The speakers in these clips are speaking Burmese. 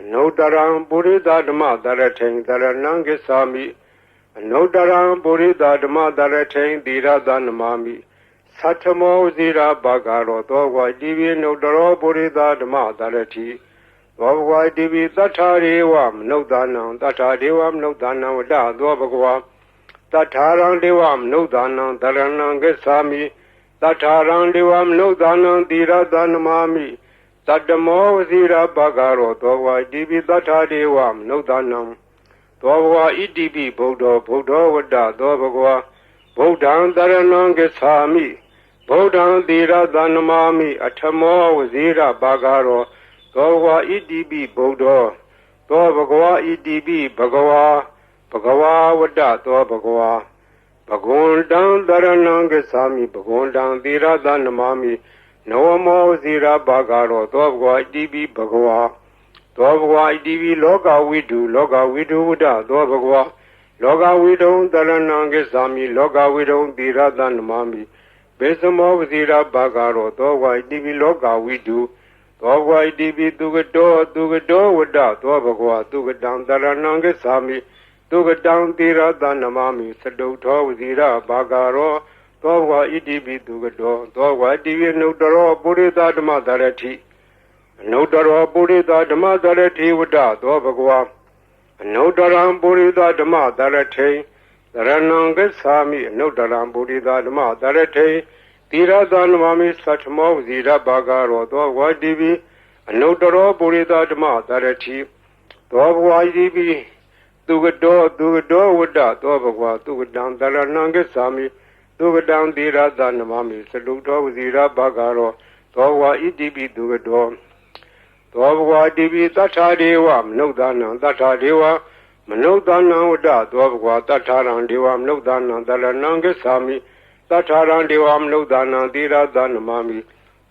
အနုတ္တရံပုရိသဓမ္မတရထိန်တရဏံကိသာမိအနုတ္တရံပုရိသဓမ္မတရထိန်တိရသနမမိသတ္ထမောဇိရာဘဂရောသောဝါတိပိနုတ္တရောပုရိသဓမ္မတရထိသောဘဝတိပိသတ္ထာရေဝမနုဿာနံသတ္ထာဒေဝမနုဿာနံဝတသောဘဂဝါသတ္ထာရံဒေဝမနုဿာနံတရဏံကိသာမိသတ္ထာရံဒေဝမနုဿာနံတိရသနမမိ တတမောဝစီရပကရောသောဝါဣတိပိတထာဒေဝမနုဿာနံသောဘဝဣတိပိဗုဒ္ဓောဗုဒ္ဓောဝတ္တသောဘဂဝါဗုဒ္ဓံတရဏံကိသာမိဗုဒ္ဓံတိရသနမမိအထမောဝစီရပကရောသောဘဝဣတိပိဗုဒ္ဓောသောဘဂဝါဣတိပိဘဂဝါဘဂဝါဝတ္တသောဘဂဝါဘဂဝန္တံတရဏံကိသာမိဘဂဝန္တံတိရသနမမိ နဝမောဇိရာဘာဂရောသောဘဂဝါဣတိပိဘဂဝါသောဘဂဝါဣတိပိလောကဝိတုလောကဝိတုဝဒသောဘဂဝါလောကဝိတုံတရဏံကိသာမိလောကဝိတုံတိရသနမမိဘေသမောဇိရာဘာဂရောသောဘဂဝါဣတိပိလောကဝိတုသောဘဂဝါဣတိပိသူကတောသူကတောဝဒသောဘဂဝါသူကတံတရဏံကိသာမိသူကတံတိရသနမမိသတုထောဝဇိရာဘာဂရော သောဝါဣတိပိသူကတော်သောဝါတိဝိနုတ္တရောပုရိသဓမ္မသရတိအနုတ္တရောပုရိသဓမ္မသရတိဝတ္တသောဘဂဝါအနုတ္တရံပုရိသဓမ္မသရထိသရဏံဂစ္ဆာမိအနုတ္တရံပုရိသဓမ္မသရထိတိရသနမမိသတ္ထမောဇိရဘာဂရောသောဝါတိပိအနုတ္တရောပုရိသဓမ္မသရတိသောဘဝဣတိပိသူကတော်သူကတော်ဝတ္တသောဘဂဝါသူကတံသရဏံဂစ္ဆာမိ သူကတံတိရသနမမိသလုတော်ဝဇိရဘဂရောသောဝါဣတိပိသူကတော်သောဘဝတိပိတထာဒေဝမနုဿာနံတထာဒေဝမနုဿာနံဝတ္တသောဘဂဝတထာရံဒေဝမနုဿာနံတရဏံကိသာမိတထာရံဒေဝမနုဿာနံတိရသနမမိ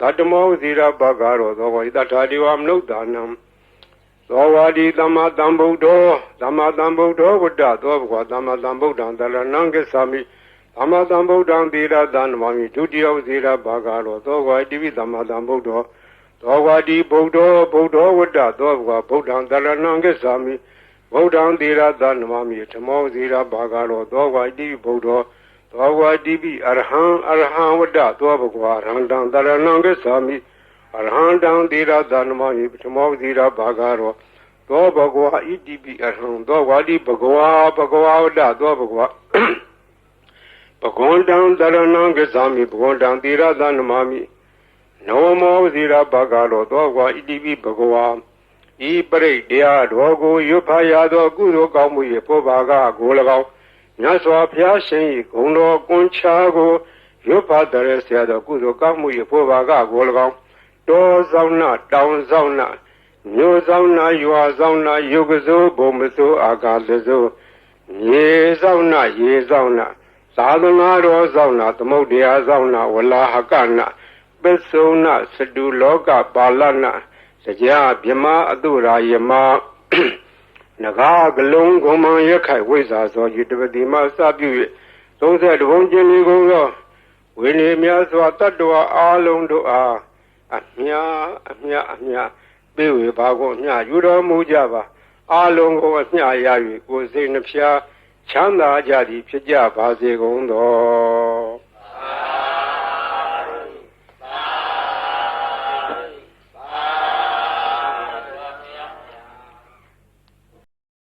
တတမောဝဇိရဘဂရောသောဝါတထာဒေဝမနုဿာနံသောဝါဒီသမ္မာသမ္ဗုဒ္ဓောသမ္မာသမ္ဗုဒ္ဓောဝတ္တသောဘဂဝသမ္မာသမ္ဗုဒ္ဓံတရဏံကိသာမိ သမ္မာသမ္ဗုဒ္ဓံသေရသနမမိဒုတိယဇေရဘာဂရောသောဝါတိပိသမ္မာသမ္ဗုဒ္ဓောသောဝါတိဗုဒ္ဓောဗုဒ္ဓောဝတ္တသောဘဂဝဗုဒ္ဓံတရဏံကိသာမိဗုဒ္ဓံသေရသနမမိဓမ္မောဇေရဘာဂရောသောဝါတိဗုဒ္ဓောသောဝါတိပိအရဟံအရဟံဝတ္တသောဘဂဝရဟံတံတရဏံကိသာမိအရဟံတံသေရသနမမိဓမ္မောဇေရဘာဂရောသောဘဂဝါဣတိပိအရဟံသောဝါတိဘဂဝါဘဂဝါဝတ္တသောဘဂဝါ ပဂွန်တံတရဏံကစ္ဆာမိပဂွန်တံတိရသနမမိနောမောဇိရဘဂရောသောကွာဣတိပိဘဂဝါဤပရိတ်တရားတော်ကိုရွတ်ဖာရသောကုသိုလ်ကောင်းမှု၏ပေါ်ပါကကို၎င်းမြတ်စွာဘုရားရှင်၏ဂုဏ်တော်ကွန်ချာကိုရွတ်ဖာတရဆရာသောကုသိုလ်ကောင်းမှု၏ပေါ်ပါကကို၎င်းတောဆောင်နာတောင်ဆောင်နာမြို့ဆောင်နာရွာဆောင်နာယုတ်ကစိုးဘုံမစိုးအာကာသစိုးရေဆောင်နာရေဆောင်နာ သာသနာတော်ဆောင်နာသမုဒ္ဒရာဆောင်နာဝလာဟကနာပစ္စုနာစတုလောကပါလနာစကြာမြမအတုရာယမနဂါကလုံးကုံမံရက်ခိုက်ဝိဇ္ဇာသောယတပတိမစပြု၍30ဘုံကျင်ဒီကုန်သောဝိနည်းများစွာတတ္တဝါအားလုံးတို့အားအမြအမြအမြပေးဝေပါကုန်အမြယူတော်မူကြပါအားလုံးကိုအမြရ၍ကိုယ်စိတ်နှဖျား ချမ်းသာကြသည်ဖြစ်ကြပါစေကုန်သော